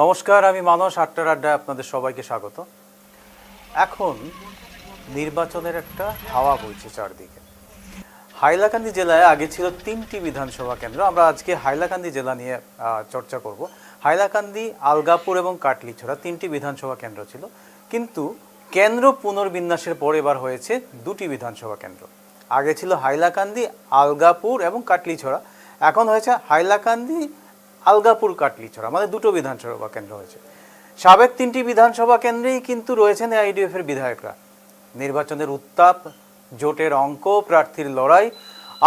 নমস্কার, আমি মানস আটটার আড্ডায় আপনাদের সবাইকে স্বাগত। এখন নির্বাচনের একটা হাওয়া বইছে চারদিকে। হাইলাকান্দি জেলায় আগে ছিল তিনটি বিধানসভা কেন্দ্র। আমরা আজকে হাইলাকান্দি জেলা নিয়ে চর্চা করব। হাইলাকান্দি, আলগাপুর এবং কাটলিছড়া তিনটি বিধানসভা কেন্দ্র ছিল। কিন্তু কেন্দ্র পুনর্বিন্যাসের পর এবার হয়েছে দুটি বিধানসভা কেন্দ্র। আগে ছিল হাইলাকান্দি, আলগাপুর এবং কাটলিছড়া এখন হয়েছে হাইলাকান্দি আলগাপুর কাটলিছড়া মানে দুটো বিধানসভা কেন্দ্র হয়েছে। সাবেক তিনটি বিধানসভা কেন্দ্রেই কিন্তু রয়েছেন আইডিএফ এর বিধায়করা। নির্বাচনের উত্তাপ, জোটের অঙ্ক, প্রার্থীর লড়াই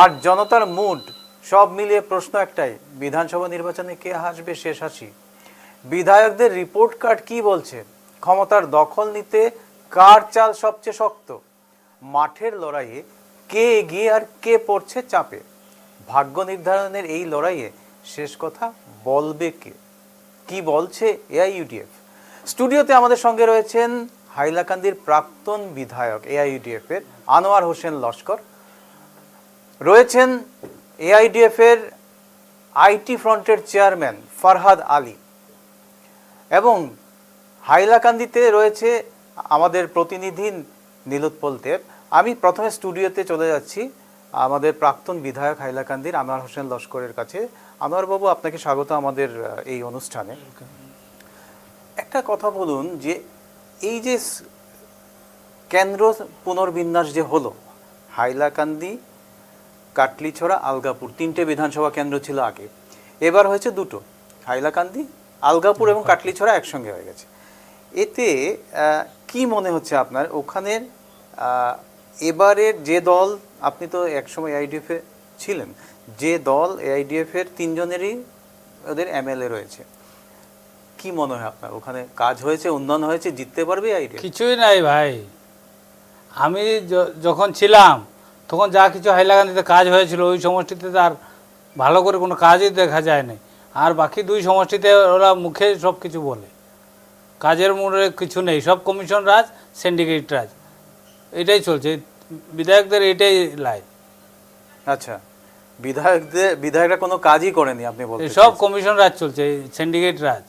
আর জনতার মুড, সব মিলিয়ে প্রশ্ন একটাই, বিধানসভা নির্বাচনে কে হাসবে শেষ হাসি? বিধায়কদের রিপোর্ট কার্ড কি বলছে? ক্ষমতার দখল নিতে কার চাল সবচেয়ে শক্ত? মাঠের লড়াইয়ে কে এগিয়ে আর কে পড়ছে চাপে? ভাগ্য নির্ধারণের এই লড়াইয়ে শেষ কথা, বলবে কে? কি বলছে এআইইউডিএফ স্টুডিওতে আমাদের সঙ্গে রয়েছেন হাইলাকান্দির প্রাক্তন বিধায়ক এআইইউডিএফ এর আনোয়ার হোসেন লস্কর। রয়েছেন এআইডিএফ এর আইটি ফ্রন্টের চেয়ারম্যান ফারহাদ আলী। এবং হাইলাকান্দিতে রয়েছে আমাদের প্রতিনিধি নীলোৎপল দেব। আমি প্রথমে স্টুডিওতে চলে যাচ্ছি আমাদের প্রাক্তন বিধায়ক হাইলাকান্দির আনোয়ার হোসেন লস্করের কাছে। আনোয়ার বাবু, আপনাকে স্বাগত আমাদের এই অনুষ্ঠানে। একটা কথা বলুন যে, এই যে কেন্দ্র পুনর্বিন্যাস যে হলো, হাইলাকান্দি, কাটলিছড়া, আলগাপুর, তিনটে বিধানসভা কেন্দ্র ছিল আগে। এবার হয়েছে দুটো, হাইলাকান্দি, আলগাপুর এবং কাটলিছড়া একসঙ্গে হয়ে গেছে। এতে কি মনে হচ্ছে আপনার? ওখানের এবারের যে দল, আপনি তো একসময় আইডিএফে ছিলেন যে দল এআইডিএফ এর তিনজনেরই ওদের এমএলএ রয়েছে। কি মনে হয় আপনার? ওখানে কাজ হয়েছে উন্নয়ন হয়েছে জিততে পারবে আইডিএফ কিছুই নাই ভাই। আমি যখন ছিলাম তখন যা কিছু হাইলাকান্দিতে কাজ হয়েছিল ওই সমষ্টিতে তো আর ভালো করে কোনো কাজই দেখা যায় না আর বাকি দুই সমষ্টিতে ওরা মুখে সব কিছু বলে। কাজের মূলে কিছু নেই। সব কমিশন রাজ সিন্ডিকেট রাজ। এটাই চলছে। বিধায়কদের এটাই লাইন আচ্ছা। বিধায়কদের বিধায়করা কোনো কাজই করেনি আপনি বলতে সব কমিশন রাজ চলছে সিন্ডিকেট রাজ।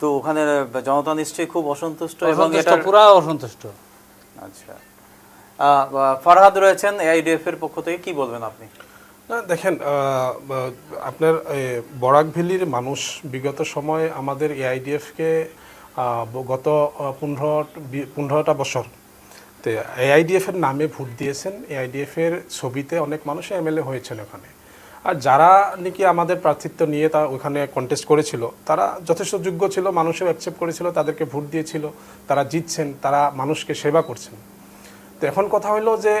তো ওখানে জনতা নিশ্চয়ই খুব অসন্তুষ্ট এবং এটার পুরা অসন্তুষ্ট। আচ্ছা। আহ, ফারহাদ রয়েছেন এআইডিএফ এর পক্ষ থেকে কি বলবেন আপনি? না দেখেন আহ, আপনার বরাক ভ্যালির মানুষ বিগত সময়ে আমাদের এআইডিএফকে গত পনেরো পনেরোটা বছর তো এআইডিএফ এর নামে ভোট দিয়েছেন। এআইডিএফ এর ছবিতে অনেক মানুষ এমএলএ হয়েছেন ওখানে। আর যারা নাকি আমাদের প্রার্থিত্ব নিয়ে তা ওখানে কন্টেস্ট করেছিল, তারা যথেষ্ট যোগ্য ছিল, মানুষও অ্যাকসেপ্ট করেছিল, তাদেরকে ভোট দিয়েছিল, তারা জিতছেন, তারা মানুষকে সেবা করছেন। তো এখন কথা হলো যে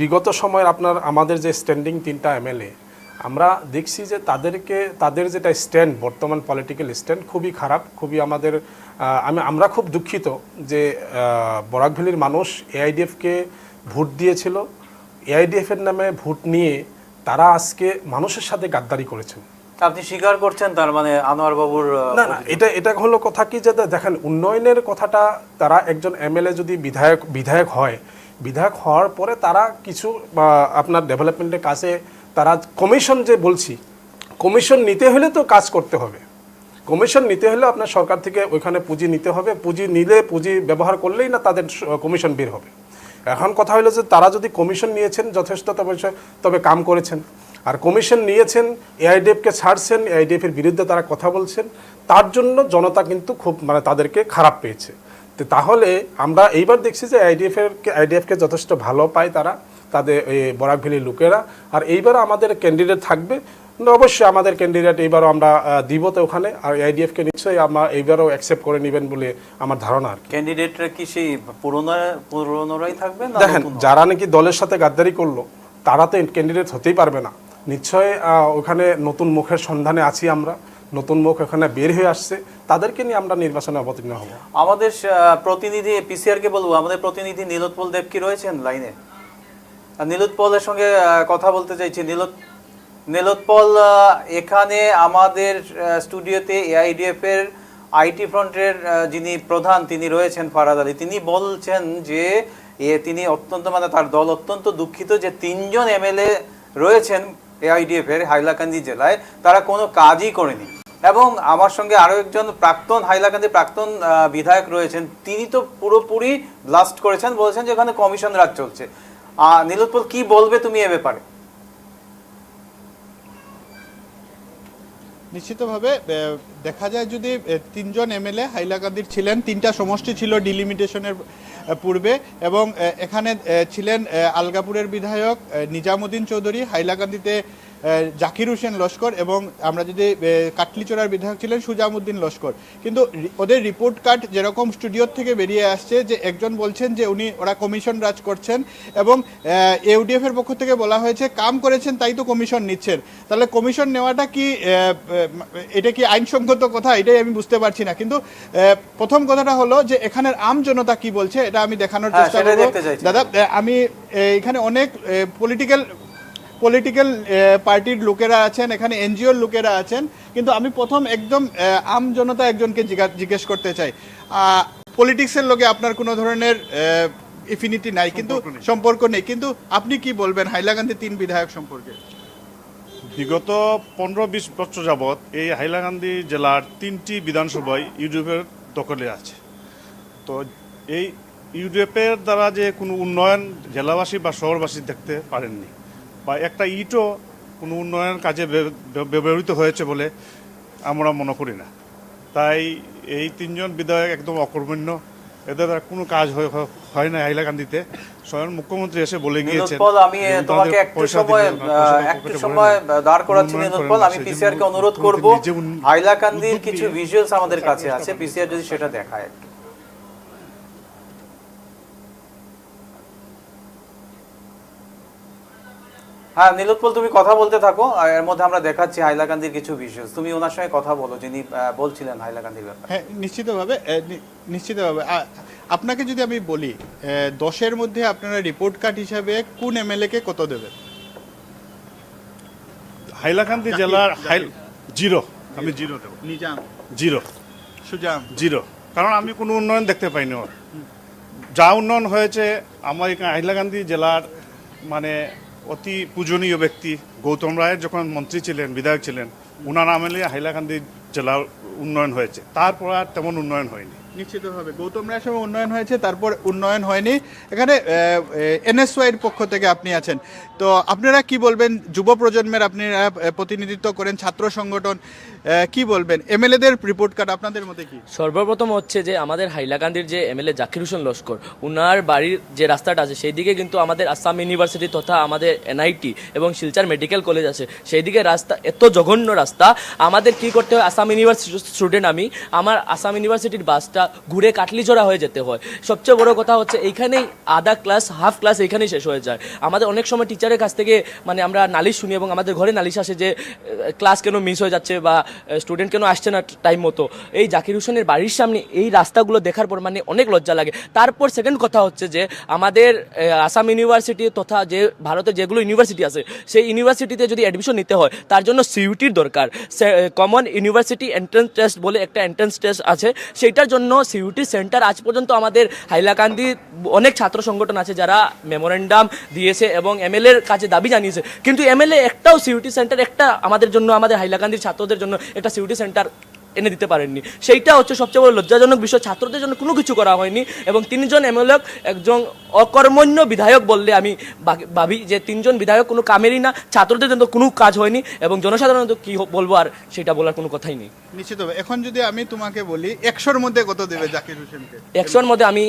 বিগত সময়ের আপনার, আমাদের যে স্ট্যান্ডিং তিনটা এমএলএ আমরা দেখছি যে তাদেরকে, তাদের যেটা স্ট্যান্ড বর্তমান পলিটিক্যাল স্ট্যান্ড খুবই খারাপ, খুবই আমাদের আমি আমরা খুব দুঃখিত যে আহ, বরাক ভ্যালির মানুষ এআইডিএফকে ভোট দিয়েছিল। এআইডিএফের নামে ভোট নিয়ে তারা আজকে মানুষের সাথে গাদ্দারি করেছেন। আপনি স্বীকার করছেন তার মানে আনোয়ার বাবুর না না এটা এটা হলো কথা কি যে দেখেন উন্নয়নের কথাটা তারা একজন এমএলএ যদি বিধায়ক বিধায়ক হয় বিধায়ক হওয়ার পরে তারা কিছু আপনার ডেভেলপমেন্টের কাছে তারা কমিশন যে বলছি কমিশন নিতে হলে তো কাজ করতে হবে। কমিশন নিতে হলে আপনার সরকার থেকে ওইখানে পুঁজি নিতে হবে। পুঁজি নিলে পুঁজি ব্যবহার করলেই না তাদের কমিশন বের হবে। এখন কথা হলো যে তারা যদি কমিশন নিয়েছেন যথেষ্ট, তবে তবে কাম করেছেন। আর কমিশন নিয়েছেন, এআইডিএফকে ছাড়ছেন এআইডিএফ এর বিরুদ্ধে তারা কথা বলছেন, তার জন্য জনতা কিন্তু খুব মানে তাদেরকে খারাপ পেয়েছে। তো তাহলে আমরা এইবার দেখছি যে আইডিএফ এর আইডিএফকে যথেষ্ট ভালো পায় তারা, তাদের এই বরাক ভ্যালির লোকেরা। আর এইবার আমাদের ক্যান্ডিডেট থাকবে অবশ্যই আমাদের ক্যান্ডিডেট এইবারও আমরা দিব তো ওখানে। আর আইডিএফকে নিশ্চয়ই আমরা এইবারও অ্যাকসেপ্ট করে নেবেন বলে আমার ধারণা আর ক্যান্ডিডেটরা কি সেই পুরনো পুরনোরাই থাকবে না দেখেন যারা নাকি দলের সাথে গাদ্দারি করল তারা তো ক্যান্ডিডেট হতেই পারবে না। নিশ্চয় ওখানে নতুন মুখের সন্ধানে আছি আমরা। নতুন মুখ ওখানে বের হয়ে আসছে। তাদেরকে নিয়ে আমরা নির্বাচনে অবতীর্ণ হব। আমাদের প্রতিনিধি পিসিআর কে বলব আমাদের প্রতিনিধি নীলোৎপল দেব কি রয়েছেন লাইনে? নীলোৎপলের সঙ্গে কথা বলতে চাইছি। নীলোৎ নীলোৎপল এখানে আমাদের স্টুডিওতে এআইডিএফ এর আইটি ফ্রন্টের যিনি প্রধান, তিনি রয়েছেন ফারাদ আলী। তিনি বলছেন যে, এ, তিনি অত্যন্ত মানে তার দল অত্যন্ত দুঃখিত যে তিনজন এমএলএ রয়েছেন এআইডিএফ এর হাইলাকান্দি জেলায়। তারা কোনো কাজই করেনি। এবং আমার সঙ্গে আরও একজন প্রাক্তন, হাইলাকান্দি প্রাক্তন বিধায়ক রয়েছেন। তিনি তো পুরোপুরি ব্লাস্ট করেছেন, বলেছেন যে ওখানে কমিশন রাজ চলছে। নীলোৎপল, কি বলবে তুমি এ ব্যাপারে? নিশ্চিতভাবে দেখা যায় যদি তিনজন এমএলএ হাইলাকান্দির ছিলেন, তিনটা সমষ্টি ছিল ডিলিমিটেশনের পূর্বে এবং এখানে ছিলেন আলগাপুরের বিধায়ক নিজামুদ্দিন চৌধুরী, হাইলাকান্দিতে জাকির হোসেন লস্কর এবং আমরা যদি কাটলিচড়ার বিধায়ক ছিলেন সুজামুদ্দিন লস্কর। কিন্তু ওদের রিপোর্ট কার্ড যেরকম স্টুডিওর থেকে বেরিয়ে আসছে যে একজন বলছেন যে উনি ওরা কমিশন রাজ করছেন এবং এর পক্ষ থেকে বলা হয়েছে কাম করেছেন তাই তো কমিশন নিচ্ছেন। তাহলে কমিশন নেওয়াটা কি এটা কি আইনসঙ্গত কথা? এটাই আমি বুঝতে পারছি না। কিন্তু প্রথম কথাটা হলো যে এখানের আম জনতা কি বলছে এটা আমি দেখানোর হ্যাঁ, চেষ্টা করব। দাদা আমি এখানে অনেক পলিটিক্যাল পলিটিক্যাল পার্টির লোকেরা আছেন এখানে এনজিওর লোকেরা আছেন কিন্তু আমি প্রথম একদম আম জনতা একজনকে জিজ্ঞা- জিজ্ঞেস করতে চাই। পলিটিক্সের লোকে আপনার কোনো ধরনের ইফিনিটি নাই কিন্তু সম্পর্ক নেই। কিন্তু আপনি কি বলবেন হাইলাকান্দি তিন বিধায়ক সম্পর্কে? বিগত পনেরো বিশ বছর যাবৎ এই হাইলাকান্দি জেলার তিনটি বিধানসভায় ইউডিএফের দখলে আছে। তো এই ইউডিএফের দ্বারা যে কোনো উন্নয়ন জেলাবাসী বা শহরবাসী দেখতে পারেননি। বা একটা ইটও কোনো উন্নয়ন কাজে ব্যব- ব্যব- ব্যবহৃত হয়েছে বলে আমরা মনে করি না। তাই এই তিনজন বিধায়ক একদম অকর্মণ্য। এদের কোনো কাজ হয়- না হাইলাকান্দিতে স্বয়ং মুখ্যমন্ত্রী এসে বলে গিয়েছেন আমি তোমাকে একটু সময় একটু সময় দাঁড় করাচ্ছি করেন আমি পিসিআর কে অনুরোধ করব হাইলাকান্দির কিছু ভিজুয়ালস আমাদের কাছে আছে পিসিআর যদি সেটা দেখায়। হ্যাঁ নীলোৎপল তুমি কথা বলতে থাকো। আর এর মধ্যে আমরা দেখাচ্ছি হাইলাকান্দির কিছু ভিজুয়ালস তুমি ওনার সঙ্গে কথা বলো যিনি আহ, বলছিলেন হাইলাকান্দির ব্যাপারে। হ্যাঁ নিশ্চিতভাবে নিশ্চিতভাবে। আপনাকে যদি আমি বলি দশের মধ্যে আপনারা রিপোর্ট কার্ড হিসাবে কোন এমএলএ কে কত দেবেন? হাইলাকান্দি জেলার হাইল জিরো। আমি জিরো দেবো। নিজাম। জিরো। সুজাম। জিরো। কারণ আমি কোনো উন্নয়ন দেখতে পাইনি ওর। যা উন্নয়ন হয়েছে আমার এখানে হাইলাকান্দি জেলার মানে অতি পূজনীয় ব্যক্তি গৌতম রায়ের যখন মন্ত্রী ছিলেন, বিধায়ক ছিলেন, উনার আমলে হাইলাকান্দি জেলার উন্নয়ন হয়েছে। তারপর আর তেমন উন্নয়ন হয়নি। নিশ্চিতভাবে গৌতম রায়ের সময় উন্নয়ন হয়েছে, তারপর উন্নয়ন হয়নি। এখানে এনএসওয়াইয়ের পক্ষ থেকে আপনি আছেন। তো আপনারা কি বলবেন? যুব প্রজন্মের আপনারা প্রতিনিধিত্ব করেন, ছাত্র সংগঠন কি বলবেন? এমএলএদের রিপোর্ট কার্ড আপনাদের মধ্যে কি? সর্বপ্রথম হচ্ছে যে আমাদের হাইলাকান্দির যে এমএলএ জাকির হোসেন লস্কর, উনার বাড়ির যে রাস্তাটা আছে সেই দিকে কিন্তু আমাদের আসাম ইউনিভার্সিটি তথা আমাদের এনআইটি এবং শিলচার মেডিকেল কলেজ আছে। সেই দিকে রাস্তা, এত জঘন্য রাস্তা। আমাদের কি করতে হয়? আসাম ইউনিভার্সিটির স্টুডেন্ট আমি, আমার আসাম ইউনিভার্সিটির বাসটা ঘুরে কাটলিচড়া হয়ে যেতে হয়। সবচেয়ে বড় কথা হচ্ছে, এইখানেই আধা ক্লাস, হাফ ক্লাস এইখানেই শেষ হয়ে যায়। আমাদের অনেক সময় টিচারের কাছ থেকে মানে আমরা নালিশ শুনি এবং আমাদের ঘরে নালিশ আসে যে ক্লাস কেন মিস হয়ে যাচ্ছে বা স্টুডেন্ট কেন আসছে না টাইম মতো? এই জাকির হোসেনের বাড়ির সামনে এই রাস্তাগুলো দেখার পর মানে অনেক লজ্জা লাগে। তারপর সেকেন্ড কথা হচ্ছে যে, আমাদের আসাম ইউনিভার্সিটি তথা যে, ভারতের যেগুলো ইউনিভার্সিটি আছে, সেই ইউনিভার্সিটিতে যদি অ্যাডমিশন নিতে হয়, তার জন্য সিইউটির দরকার। কমন ইউনিভার্সিটি এন্ট্রান্স টেস্ট বলে একটা এন্ট্রান্স টেস্ট আছে, সেইটার জন্য সিইউটি সেন্টার আজ পর্যন্ত আমাদের হাইলাকান্দি অনেক ছাত্র সংগঠন আছে যারা মেমোরেন্ডাম দিয়েছে এবং এমএলএর কাছে দাবি জানিয়েছে। কিন্তু এমএলএ একটাও সিইউটি সেন্টার একটা আমাদের জন্য, আমাদের হাইলাকান্দির ছাত্রদের জন্য একটা সিইউটি সেন্টার এনে দিতে পারেননি। সেইটা হচ্ছে সবচেয়ে বড় লজ্জাজনক বিষয়। ছাত্রদের জন্য কোনো কিছু করা হয়নি এবং তিনজন এমএলএ একজন অকর্মণ্য বিধায়ক বললে আমি ভাবি যে তিনজন বিধায়ক কোনো কামেরই না ছাত্রদের জন্য কোনো কাজ হয়নি এবং জনসাধারণত কি বলব আর সেটা বলার কোনো কথাই নেই। নিশ্চিতভাবে এখন যদি আমি তোমাকে বলি একশোর মধ্যে কত দেবে জাকির হোসেনকে? একশোর মধ্যে আমি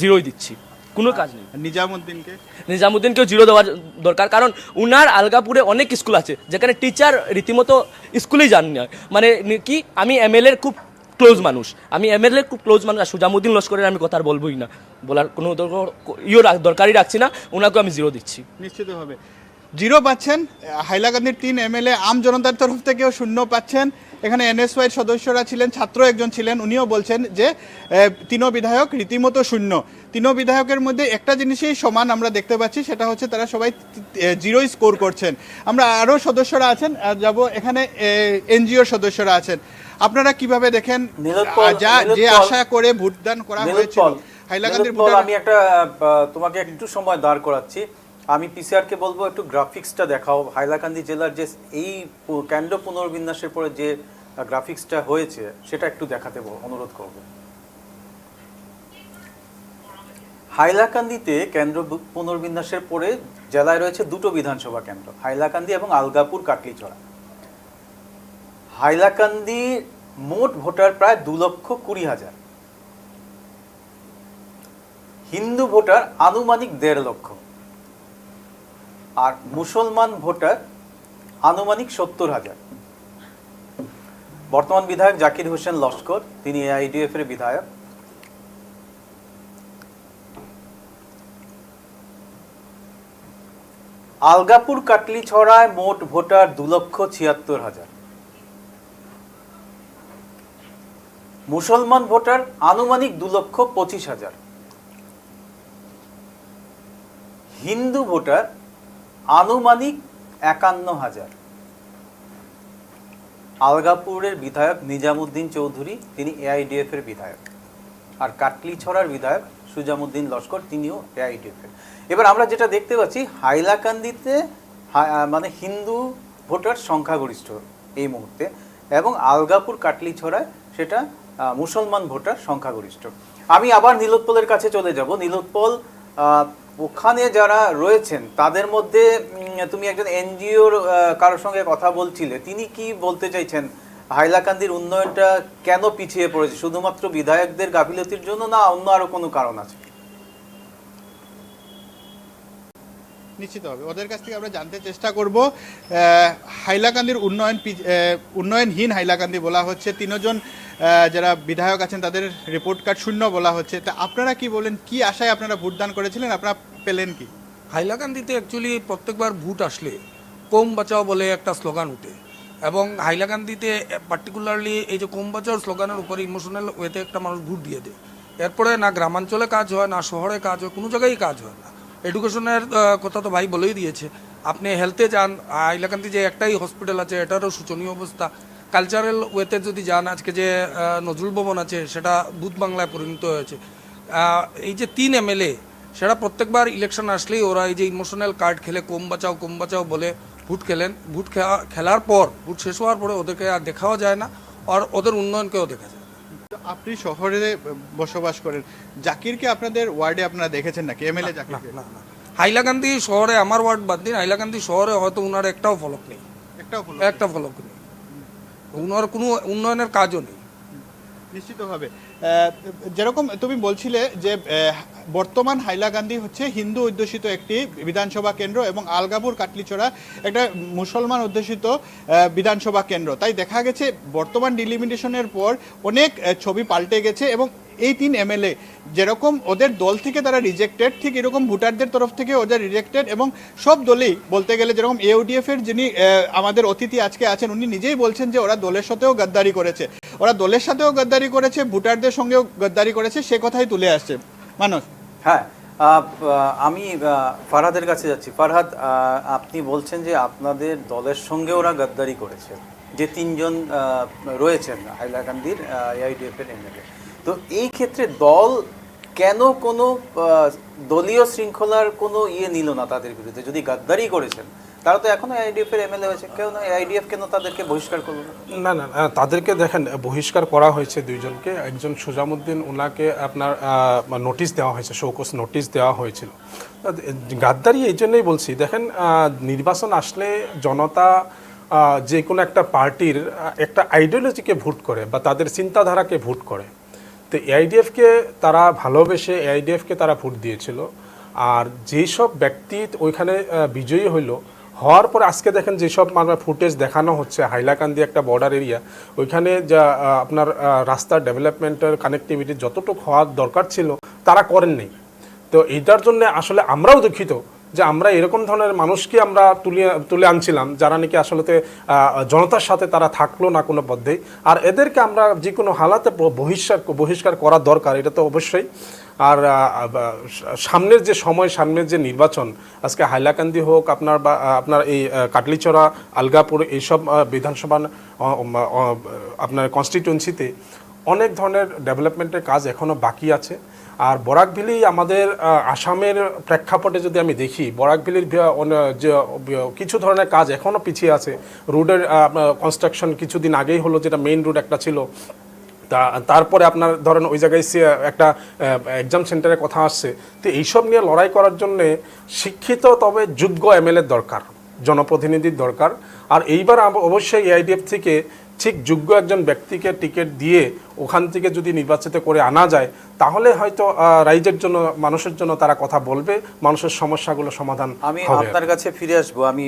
জিরোই দিচ্ছি। কোনো কাজ নেই। নিজামুদ্দিনকে? নিজামুদ্দিনকেও জিরো দেওয়ার দরকার। কারণ উনার আলগাপুরে অনেক স্কুল আছে যেখানে টিচার রীতিমতো স্কুলেই যান না মানে কি আমি এমএলএর খুব ক্লোজ মানুষ। আমি এমএলএর খুব ক্লোজ মানুষ আর সুজামুদ্দিন লস্করের আমি কথা আর বলবোই না। বলার কোনো ইয়ে দরকারই রাখছি না ওনাকেও আমি জিরো দিচ্ছি। নিশ্চিতভাবে। জিরো পাচ্ছেন হাইলাকান্দির তিন এমএলএ আম জনতার তরফ থেকেও শূন্য পাচ্ছেন। এখানে এনএসওয়াই সদস্যরা ছিলেন ছাত্র একজন ছিলেন উনিও বলছেন যে তিনও বিধায়ক রীতিমতো শূন্য। তিনও বিধায়কের মধ্যে একটা জিনিসই সমান আমরা দেখতে পাচ্ছি সেটা হচ্ছে তারা সবাই জিরোই স্কোর করছেন। আমরা আরও সদস্যরা আছেন যাব এখানে এনজিওর সদস্যরা আছেন। আপনারা কীভাবে দেখেন যা যে আশা করে ভোটদান করা হয়েছিল হাইলাকান্দির ভোটার আমি একটা তোমাকে একটু সময় দাঁড় করাচ্ছি। আমি পিসিআর কে বলব একটু গ্রাফিক্সটা দেখাও। হাইলাকান্দি জেলার যে এই কেন্দ্র পুনর্বিন্যাসের পরে যে গ্রাফিক্সটা হয়েছে সেটা একটু দেখাতে অনুরোধ করব। হাইলাকান্দিতে কেন্দ্র পুনর্বিন্যাসের পরে জেলায় রয়েছে দুটো বিধানসভা কেন্দ্র, হাইলাকান্দি এবং আলগাপুর কাটলিচড়া। হাইলাকান্দি মোট ভোটার প্রায় দু লক্ষ কুড়ি হাজার। হিন্দু ভোটার আনুমানিক দেড় লক্ষ। আর মুসলমান ভোটার আনুমানিক সত্তর হাজার। বর্তমান বিধায়ক জাকির হোসেন লস্কর, তিনি এআইডিএফ এর বিধায়ক। আলগাপুর কাটলি ছড়ায় মোট ভোটার দু লক্ষ ছিয়াত্তর হাজার। মুসলমান ভোটার আনুমানিক দু লক্ষ পঁচিশ হাজার। হিন্দু ভোটার আনুমানিক একান্ন হাজার। আলগাপুরের বিধায়ক নিজামুদ্দিন চৌধুরী, তিনি এআইডিএফ এর বিধায়ক। আর কাটলিছড়ার বিধায়ক সুজামুদ্দিন লস্কর, তিনিও এআইডিএফ এর এবার আমরা যেটা দেখতে পাচ্ছি, হাইলাকান্দিতে মানে হিন্দু ভোটার সংখ্যাগরিষ্ঠ এই মুহূর্তে এবং আলগাপুর কাটলিছড়ায় সেটা মুসলমান ভোটার সংখ্যাগরিষ্ঠ। আমি আবার নীলোৎপলের কাছে চলে যাব। নীলোৎপল ওখানে যারা রয়েছেন, তাদের মধ্যে তুমি একজন এনজিওর কারোর সঙ্গে কথা বলছিলে, তিনি কি বলতে চাইছেন? হাইলাকান্দির উন্নয়নটা কেন পিছিয়ে পড়েছে? শুধুমাত্র বিধায়কদের গাফিলতির জন্য না অন্য আরও কোনো কারণ আছে? নিশ্চিত হবে। ওদের কাছ থেকে আমরা জানতে চেষ্টা করব। হাইলাকান্দির উন্নয়ন উন্নয়নহীন হাইলাকান্দি বলা হচ্ছে। তিনজন যারা বিধায়ক আছেন তাদের রিপোর্ট কার্ড শূন্য বলা হচ্ছে। তা আপনারা কি বলেন? কি আশায় আপনারা ভোটদান করেছিলেন? আপনারা পেলেন কি? হাইলাকান্দিতে অ্যাকচুয়ালি প্রত্যেকবার ভোট আসলে কম বাঁচাও বলে একটা স্লোগান উঠে। এবং হাইলাকান্দিতে পার্টিকুলারলি এই যে কম বাঁচাও স্লোগানের উপরে ইমোশনাল ওয়েতে একটা মানুষ ভোট দিয়ে দেয়। এরপরে না গ্রামাঞ্চলে কাজ হয়, না শহরে কাজ হয়, কোনো জায়গায় কাজ হয় না। এডুকেশনের কথা তো ভাই বলেই দিয়েছে। আপনি হেলথে যান হাইলাকান্দি যে একটাই হসপিটাল আছে, এটারও শোচনীয় অবস্থা। কালচারাল ওয়েতে যদি যান, আজকে যে নজরুল ভবন আছে, সেটা বুথ বাংলায় পরিণত হয়েছে। এই যে তিন এমএলএ সেটা প্রত্যেকবার ইলেকশন আসলেই ওরা এই যে ইমোশনাল কার্ড খেলে, কম বাঁচাও কম বাঁচাও বলে ভোট খেলেন ভোট খেলা- খেলার পর ভোট শেষ হওয়ার পরে ওদেরকে আর দেখাও যায় না আর ওদের উন্নয়নকেও দেখা যায় আপনি শহরে বসবাস করেন জাকিরকে আপনাদের ওয়ার্ডে আপনারা দেখেছেন নাকি? এমএলএ জাকিরকে? না না হাইলাকান্দি শহরে আমার ওয়ার্ড বাদ দিন হাইলাকান্দি শহরে হয়তো উনার একটাও ফলক নেই। একটাও একটা ফলক নেই। উনার কোনো উন্নয়নের কাজও নেই। নিশ্চিতভাবে। যেরকম তুমি বলছিলে যে বর্তমান হাইলাকান্দি হচ্ছে হিন্দু অধ্যুষিত একটি বিধানসভা কেন্দ্র এবং আলগাপুর কাটলিচড়া একটা মুসলমান অধ্যুষিত বিধানসভা কেন্দ্র। তাই দেখা গেছে বর্তমান ডিলিমিটেশনের পর অনেক ছবি পাল্টে গেছে এবং এই তিন এমএলএ যেরকম ওদের দল থেকে তারা রিজেক্টেড ঠিক এরকম ভোটারদের তরফ থেকে ওদের রিজেক্টেড এবং সব দলেই বলতে গেলে যেরকম এর যিনি আমাদের অতিথি আজকে আছেন, উনি নিজেই বলছেন যে ওরা দলের সাথেও গাদ্দারি করেছে। ওরা দলের সাথেও গাদ্দারি করেছে, ভোটারদের সঙ্গেও গাদ্দারি করেছে, সে কথাই তুলে আসছে। মানুষ হ্যাঁ আমি ফারহাদের কাছে যাচ্ছি। ফারহাদ আপনি বলছেন যে আপনাদের দলের সঙ্গে ওরা গাদ্দারি করেছে। যে তিনজন রয়েছেন, হাইলাকান্দির এআইডিএফ এর এমএলএ তো এই ক্ষেত্রে দল কেন কোনো দলীয় শৃঙ্খলার কোনো ইয়ে নিল না তাদের বিরুদ্ধে? যদি গাদ্দারি করেছেন, তারা তো এখনও এআইডিএফ এর এমএলএ হয়েছে। কেন এআইডিএফ কেন তাদেরকে বহিষ্কার করল না? না না তাদেরকে দেখেন, বহিষ্কার করা হয়েছে দুইজনকে। একজন সুজামুদ্দিন ওনাকে আপনার নোটিশ দেওয়া হয়েছে শোকস নোটিশ দেওয়া হয়েছিল। গাদ্দারি এই জন্যই বলছি, দেখেন নির্বাচন আসলে জনতা যে কোনো একটা পার্টির একটা আইডিওলজিকে ভোট করে বা তাদের চিন্তাধারাকে ভোট করে। তো এআইডিএফকে তারা ভালোবেসে এআইডিএফকে তারা ভোট দিয়েছিল। আর যেই সব ব্যক্তি ওইখানে বিজয়ী হইল, হওয়ার পর আজকে দেখেন যেসব মানে ফুটেজ দেখানো হচ্ছে, হাইলাকান্দি একটা বর্ডার এরিয়া ওইখানে যা আপনার রাস্তার ডেভেলপমেন্টের কানেক্টিভিটি যতটুকু হওয়ার দরকার ছিল, তারা করেননি। তো এইটার জন্য আসলে আমরাও দুঃখিত যে আমরা এরকম ধরনের মানুষকে আমরা তুলে তুলে আনছিলাম, যারা নাকি আসলে জনতার সাথে তারা থাকল না কোনো পদ্ধতি আর এদেরকে আমরা যে কোনো হালাতে বহিষ্কার বহিষ্কার করা দরকার, এটা তো অবশ্যই। আর সামনের যে সময়, সামনের যে নির্বাচন, আজকে হাইলাকান্দি হোক, আপনার বা, আপনার এই কাটলিচড়া, আলগাপুর, এইসব বিধানসভা আপনার কনস্টিটিউয়েন্সিতে অনেক ধরনের ডেভেলপমেন্টের কাজ এখনও বাকি আছে। আর বরাকভেলি আমাদের আসামের প্রেক্ষাপটে যদি আমি দেখি বরাকভেলির যে কিছু ধরনের কাজ এখনও পিছিয়ে আছে। রোডের কনস্ট্রাকশন কিছুদিন আগেই হলো যেটা মেইন রোড একটা ছিল। তা, তারপরে আপনার ধরেন ওই জায়গায় একটা এক্সাম সেন্টারের কথা আসছে। তো এইসব নিয়ে লড়াই করার জন্য শিক্ষিত তবে যোগ্য এমএলএর দরকার, জনপ্রতিনিধির দরকার। আর এইবার অবশ্যই এআইডিএফ থেকে ঠিক যোগ্য একজন ব্যক্তিকে টিকিট দিয়ে ওখান থেকে যদি নির্বাচিত করে আনা যায় তাহলে হয়তো আহ, রাইজের জন্য মানুষের জন্য তারা কথা বলবে মানুষের সমস্যাগুলো সমাধান আমি আপনার কাছে ফিরে আসব। আমি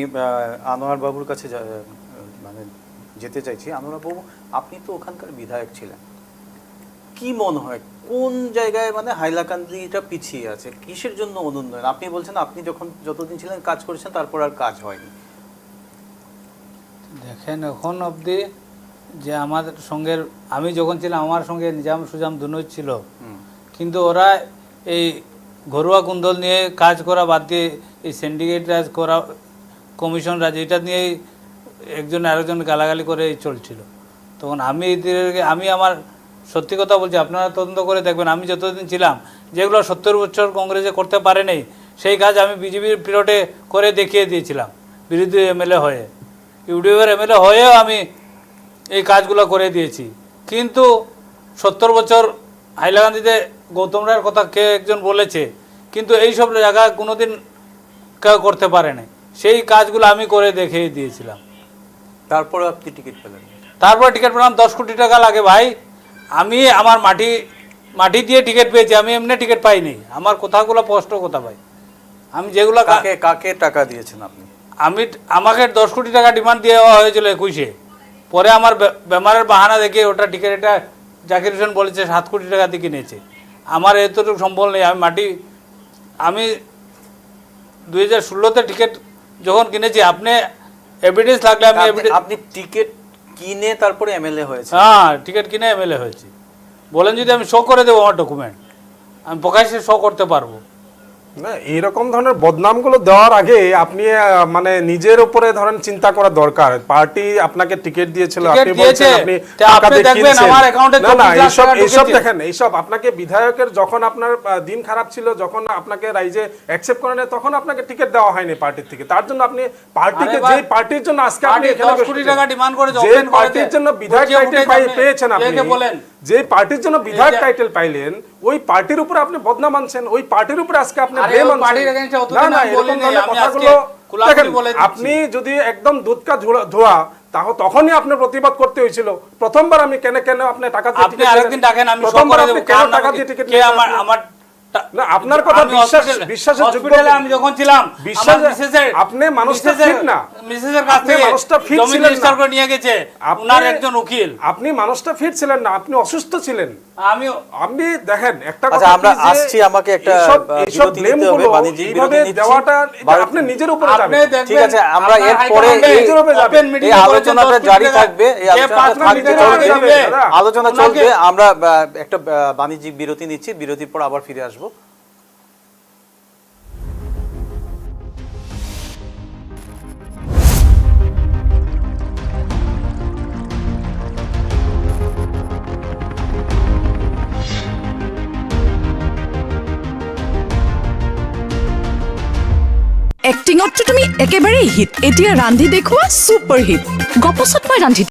আনোয়ার বাবুর কাছে মানে যেতে চাইছি। আনোয়ার বাবু আপনি তো ওখানকার বিধায়ক ছিলেন। কি মনে হয়? কোন জায়গায় মানে হাইলাকান্দিটা পিছিয়ে আছে? কিসের জন্য অনুন্নয়ন? আপনি বলছেন আপনি যখন যতদিন ছিলেন কাজ করেছেন তারপর আর কাজ হয়নি। দেখেন এখন অবধি যে আমাদের সঙ্গে আমি যখন ছিলাম আমার সঙ্গে নিজাম সুজাম দুনোই ছিল। কিন্তু ওরা এই ঘরোয়া কুন্দল নিয়ে কাজ করা বাদ দিয়ে এই সিন্ডিকেট রাজ করা কমিশন রাজ এটা নিয়েই একজন আরেকজন গালাগালি করে চলছিল। তখন আমি আমি আমার সত্যি কথা বলছি আপনারা তদন্ত করে দেখবেন আমি যতদিন ছিলাম যেগুলো সত্তর বছর কংগ্রেসে করতে পারেনি সেই কাজ আমি বিজেপির পিরিয়ডে করে দেখিয়ে দিয়েছিলাম বিরোধী এমএলএ হয়ে। ইউডিএফের এমএলএ হয়েও আমি এই কাজগুলো করে দিয়েছি। কিন্তু সত্তর বছর হাইলাকান্দিতে গৌতম রায়ের কথা কে একজন বলেছে কিন্তু এই সব জায়গায় কোনোদিন কেউ করতে পারে না সেই কাজগুলো আমি করে দেখিয়ে দিয়েছিলাম। তারপর আপনি টিকিট পেলেন তারপর টিকিট পেলাম দশ কোটি টাকা লাগে ভাই। আমি আমার মাটি মাটি দিয়ে টিকিট পেয়েছি আমি এমনি টিকিট পাইনি। আমার কথাগুলো স্পষ্ট কথা ভাই। আমি যেগুলো কাকে কাকে টাকা দিয়েছেন আপনি? আমি আমাকে দশ কোটি টাকা ডিমান্ড দেওয়া হয়েছিল একুশে। পরে আমার বে- বেমারের বাহানা দেখে ওটা টিকিট এটা জাকির হোসেন বলেছে সাত কোটি টাকা দিয়ে কিনেছে। আমার এতটুকু সম্বল নেই আমি মাটি আমি দুই হাজার ষোলোতে টিকিট যখন কিনেছি আপনি এভিডেন্স লাগলে আমি আপনি- আপনি টিকিট কিনে তারপরে এমএলএ হয়েছে। হ্যাঁ টিকিট কিনে এমএলএ হয়েছি। বলেন যদি আমি শো করে দেবো আমার ডকুমেন্ট আমি প্রকাশ্যে শো করতে পারব। না এইরকম ধরনের বদনামগুলো দেওয়ার আগে আপনি মানে নিজের উপরে ধরেন চিন্তা করা দরকার। পার্টি আপনাকে টিকিট দিয়েছিল আপনি বলছেন আপনি টাকা দেখবেন আমার অ্যাকাউন্টে না না এইসব এইসব দেখেন এইসব আপনাকে বিধায়কের যখন আপনার দিন খারাপ ছিল যখন আপনাকে রাইজে অ্যাকসেপ্ট করে নেয় তখন আপনাকে টিকিট দেওয়া হয়নি পার্টির থেকে। তার জন্য আপনি পার্টিকে যে পার্টির জন্য আজকে আপনি 10 কোটি টাকা demand করেছে, যে পার্টির জন্য বিধায়ক। পেয়েছেন আপনি। বলেন? যে পার্টির জন্য বিধায়ক টাইটেল পাইলেন ওই পার্টির উপরে আপনি বদনাম আনছেন ওই পার্টির উপরে আজকে আপনি না না এরকম কথাগুলো দেখেন আপনি যদি একদম দুধকা ধোয়া- তাহলে তখনই আপনার প্রতিবাদ করতে হয়েছিল। প্রথমবার আমি কেন কেন আপনি টাকা দিয়ে টিকিট আরেকদিন ডাকেন আমি শো প্রথমবার আপনি কেন টাকা দিয়ে টিকিট আমার না, আপনার কথা বিশ্বাস- বিশ্বাসের যোগ্য- আমি যখন ছিলাম বিশ্বাস- আপনি মানুষটা ঠিক না। মিসেসের কাছ মানুষটা ফিট ছিলেন। করে নিয়ে গেছে আপনার একজন উকিল আপনি মানুষটা ফিট ছিলেন না আপনি অসুস্থ ছিলেন আমি দেখেন একটা আচ্ছা, কথা আমরা আসছি, আমাকে একটা, এইসব- হবে, গুলো এইভাবে দেওয়াটা আপনি নিজের উপরে যাবে ঠিক আছে, আমরা এর পরে এই- আলোচনাটা জারি থাকবে এই চলবে। আলোচনা চলবে আমরা একটা বাণিজ্যিক বিরতি নিচ্ছি বিরতির পর আবার ফিরে আসব। এক্টিঙততো তুমি একেবাৰেই হিট এতিয়া ৰান্ধি দেখুওৱা ছুপাৰ হিট গপছত মই ৰান্ধি